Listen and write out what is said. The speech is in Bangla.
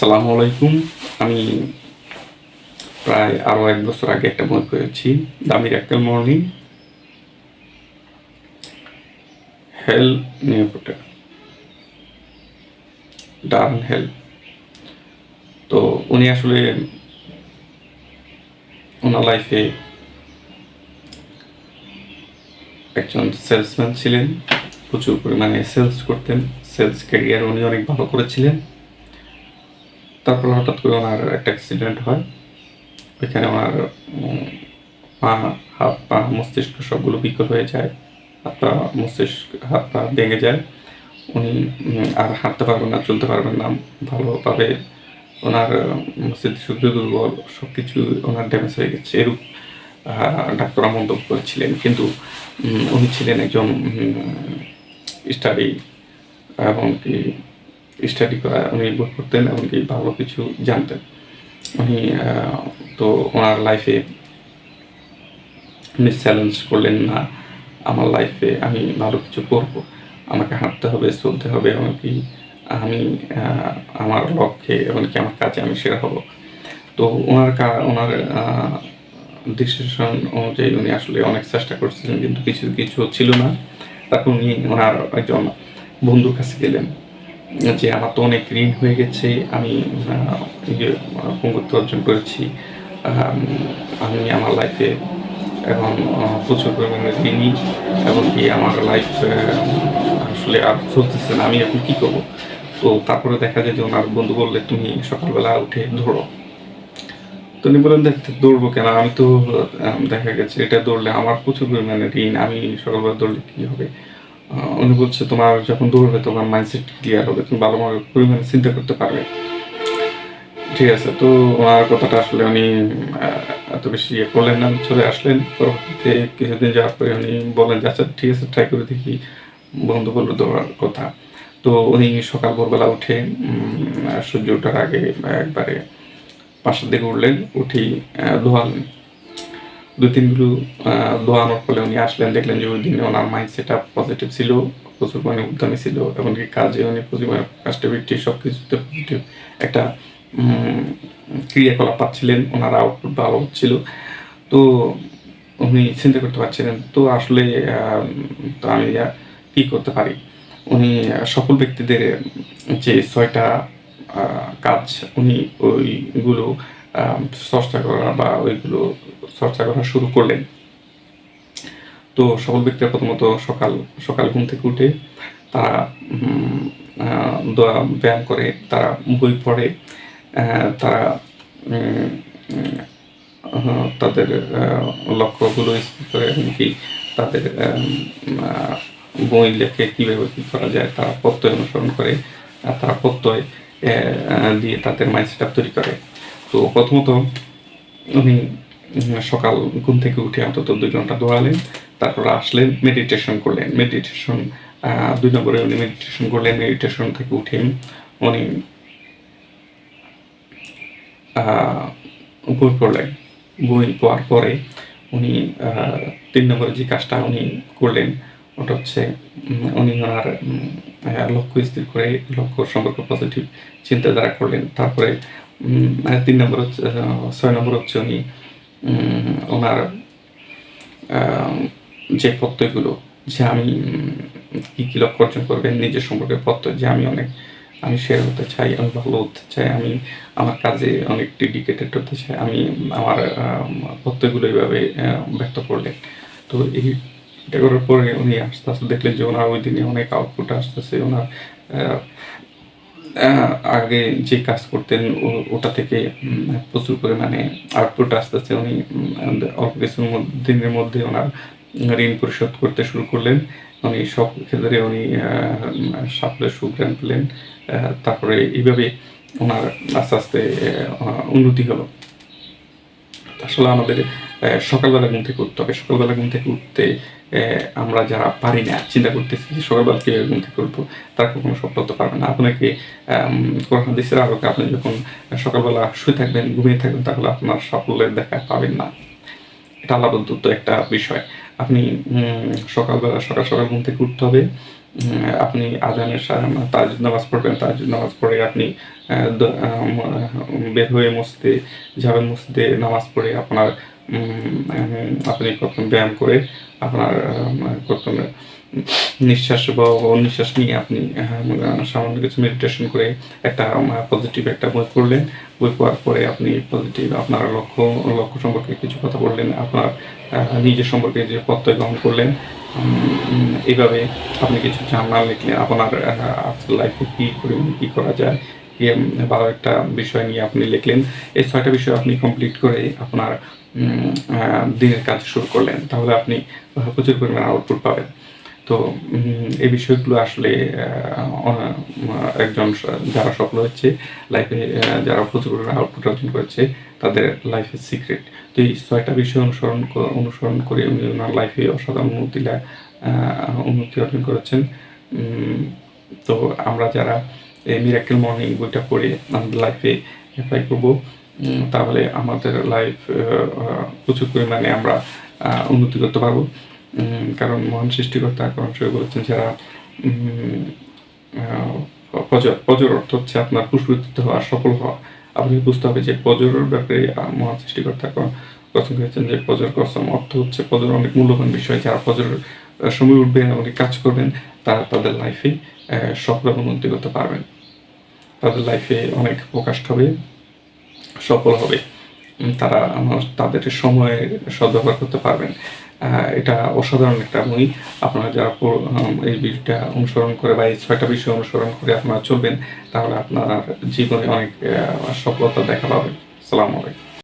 সালামু আলাইকুম আমি প্রায় আরও এক বছর আগে একটা বই পড়েছি দামির একটা মর্নিং। হেল নিয়ে পড়ে ডার্ন হেল। তো উনি আসলে ওনার লাইফে একজন সেলসম্যান ছিলেন, প্রচুর পরিমাণে সেলস করতেন, সেলস ক্যারিয়ার উনি অনেক ভালো করেছিলেন। তারপর হঠাৎ করে ওনার একটা অ্যাক্সিডেন্ট হয়। ওইখানে ওনার পা, হাত, পা, মস্তিষ্ক সবগুলো বিকল হয়ে যায়, হাত পা, মস্তিষ্ক, হাত পা ভেঙে যায়। উনি আর হাঁটতে পারবেন না, চলতে পারবেন না ভালোভাবে। ওনার স্মৃতিশক্তি দুর্বল সব কিছু ওনার ড্যামেজ হয়ে গেছে এরূপ ডাক্তাররা মন্তব্য করেছিলেন। কিন্তু উনি ছিলেন একজন স্টাডি এবং কি স্টাডি করা উনি বই পড়তেন এমনকি ভালো কিছু জানতেন। উনি তো ওনার লাইফে উনি চ্যালেঞ্জ করলেন না, আমার লাইফে আমি ভালো কিছু করব, আমাকে হাঁটতে হবে, চলতে হবে, এমনকি আমি আমার লক্ষ্যে, এমনকি আমার কাজে আমি সেরা হব। তো ওনার ওনার ডিসিশন অনুযায়ী উনি আসলে অনেক চেষ্টা করছিলেন, কিন্তু কিছু কিছু ছিল না। তারপর উনি ওনার একজন বন্ধুর কাছে গেলেন। যে আমার তো অনেক ঋণ হয়ে গেছে, আমি পঙ্গুত্ব অর্জন করেছি আমি আমার লাইফে এখন প্রচুর পরিমাণে ঋণী এবং কি আমার লাইফ আসলে আর চলতেছে না, আমি এখন কী করব? তো তারপরে দেখা যায় যে ওনার বন্ধু বললে, তুমি সকালবেলা উঠে ধরো তো উনি বলেন দেখতে দৌড়বো কেন? আমি তো দেখা গেছে, এটা দৌড়লে আমার প্রচুর পরিমাণে ঋণ, আমি সকালবেলা দৌড়লে কী হবে? উনি বলছে তোমার যখন দৌড়বে তোমার মাইন্ডসেট ক্লিয়ার হবে তুমি ভালো পরিমাণে চিন্তা করতে পারবে। ঠিক আছে তো ওনার কথাটা আসলে উনি এত বেশি ইয়ে করলেন না চলে আসলেন। পরবর্তীতে কিছুদিন যাওয়ার পরে উনি বলেন যে আচ্ছা ঠিক আছে ট্রাই করে দেখি। বন্ধু বলল দৌড়ার কথা। তো উনি সকাল ভোরবেলা উঠে সূর্য ওঠার আগে একবারে পাশের দিকে উঠলেন উঠি আহ, দুই তিনগুলো দোয়ানোর ফলে উনি আসলেন, দেখলেন যে ওই দিনে ওনার মাইন্ড সেট আপ পজিটিভ ছিল, প্রচুর পরিমাণে উদ্যমী ছিল, এমনকি কাজে উনি প্রচুর কাস্টেবিলিটি সব কিছুতে পজিটিভ একটা ক্রিয়াকলাপ পাচ্ছিলেন, ওনার আউটপুট ভালো হচ্ছিল। তো উনি চিন্তা করতে পারছিলেন, তো আসলে তো আমি কি করতে পারি? উনি সফল ব্যক্তিদের যে ছয়টা কাজ, উনি ওইগুলো চর্চা করা বা ওইগুলো চর্চা করা শুরু করলেন। তো সকল ব্যক্তিরা প্রথমত সকাল সকাল ঘুম থেকে উঠে তারা ব্যায়াম করে, তারা বই পড়ে তারা তাদের লক্ষ্যগুলো স্থির করে এমনকি তাদের বই লেখে কীভাবে কী করা যায়, তারা প্রত্যয় অনুসরণ করে তারা প্রত্যয় দিয়ে তাদের মাইন্ডসেট তৈরি করে। তো প্রথমত উনি সকাল ঘুম থেকে উঠে অন্তত দুই ঘণ্টা দৌড়ালেন, তারপর আসলেন মেডিটেশন করলেন। মেডিটেশন দুই নম্বরে উনি মেডিটেশন করলেন মেডিটেশন থেকে উঠে উনি বই পড়লেন বই পড়ার পরে উনি তিন নম্বরে যে কাজটা উনি করলেন, ওটা হচ্ছে উনি ওনার লক্ষ্য স্থির করে, লক্ষ্য সম্পর্কে পজিটিভ চিন্তাধারা করলেন। তারপরে তিন নম্বর ছয় নম্বর হচ্ছে উনি ওনার যে প্রত্যয়গুলো, যে আমি কী কি লক্ষ্য অর্জন করবেন, নিজের সম্পর্কে প্রত্যয়, যে আমি অনেক, আমি শেয়ার হতে চাই, আমি ভালো হতে চাই, আমি আমার কাজে অনেক ডেডিকেটেড হতে চাই, আমি আমার প্রত্যয়গুলো এইভাবে ব্যক্ত করলেন। তো এই, এটা করার পরে উনি আস্তে আস্তে দেখলেন যে ওনার ওই দিনে অনেক আউটপুট আসতেছে, ওনার আগে যে কাজ করতেন ওটা থেকে প্রচুর পরিমাণে আউটপুট আসতেছে। উনি অল্প মধ্যে- দিনের মধ্যে ওনার ঋণ পরিশোধ করতে শুরু করলেন। উনি সব ক্ষেত্রে উনি সাফল্যের সুগ্রাণ পেলেন। তারপরে এইভাবে ওনার আস্তে আস্তে উন্নতি হলো। আসলে আমাদের সকালবেলা ঘুম থেকে উঠতে হবে। সকালবেলা ঘুম থেকে উঠতে আমরা যারা পারি না, চিন্তা করতেছি যে সকালবেলা কীভাবে ঘুম থেকে উঠবো, তারা কখনো সফল হতে পারবে না। আপনাকে কোরআন হাদিসের আলোকে আপনি যখন সকালবেলা শুয়ে থাকবেন, ঘুমিয়ে থাকবেন, তাহলে আপনার সাফল্যের দেখা পাবেন না। এটা আলাদা একটা বিষয়। আপনি সকালবেলা, সকাল সকাল ঘুম থেকে উঠতে হবে। আপনি আজানের তাজ নামাজ পড়বেন তাজ নামাজ পড়ে আপনি বের হয়ে মসজিদে যাবেন, মসজিদে নামাজ পড়ে আপনার আপনি কখন ব্যায়াম করে আপনার প্রথমে নিঃশ্বাস বা নিঃশ্বাস নিয়ে আপনি সামান্য কিছু মেডিটেশন করে একটা পজিটিভ একটা বই পড়লেন বই পড়ার পরে আপনি পজিটিভ আপনার লক্ষ্য লক্ষ্য সম্পর্কে কিছু কথা বললেন, আপনার নিজের সম্পর্কে যে প্রত্যয় গ্রহণ করলেন। এইভাবে আপনি কিছু জার্নাল লিখলেন, আপনার লাইফে কী পরিমাণে কী করা যায় কি, উম, ভালো একটা বিষয় নিয়ে আপনি লিখলেন। এই ছয়টা বিষয় আপনি কমপ্লিট করে আপনার দিনের কাজ শুরু করলেন। তাহলে আপনি প্রচুর পরিমাণে আউটপুট পাবেন। তো এই বিষয়গুলো আসলে একজন যারা সফল হচ্ছে লাইফে যারা প্রচুর পরিমাণে আউটপুট অর্জন করেছে তাদের লাইফের সিক্রেট তো এই ছয়টা বিষয় অনুসরণ অনুসরণ করে উনি ওনার লাইফে অসাধারণ উন্নতিটা উন্নতি অর্জন করেছেন। তো আমরা যারা মিরাকেল মর্নিং বইটা পড়ে আমাদের লাইফে অ্যাপ্লাই করব। তাহলে আমাদের লাইফ প্রচুর পরিমাণে আমরা উন্নতি করতে পারব। কারণ মহান সৃষ্টিকর্তা কোরআন শরীফে বলেছেন যারা ফজর অর্থ হচ্ছে আপনার পুষ্পিত হওয়া, সফল হওয়া। আপনাকে বুঝতে হবে যে ফজরের ব্যাপারে মহান সৃষ্টিকর্তা ক- কসম করেছেন যে ফজর কসম অর্থ হচ্ছে ফজর অনেক মূল্যবান বিষয় যারা ফজরের আহ, সময় উঠবেন অনেক কাজ করবেন তারা তাদের লাইফে সফল এবং উন্নতি করতে পারবেন। তাদের লাইফে অনেক প্রকাশ হবে সফল হবে। তারা আমার তাদের সময়ের সদ্ব্যবহার করতে পারবেন। এটা অসাধারণ একটা বই। আপনারা যারা এই বিষয়টা অনুসরণ করে বা এই ছয়টা বিষয় অনুসরণ করে আপনারা চলবেন তাহলে আপনার জীবনে অনেক সফলতা দেখা পাবেন। সালাম আলাইকুম।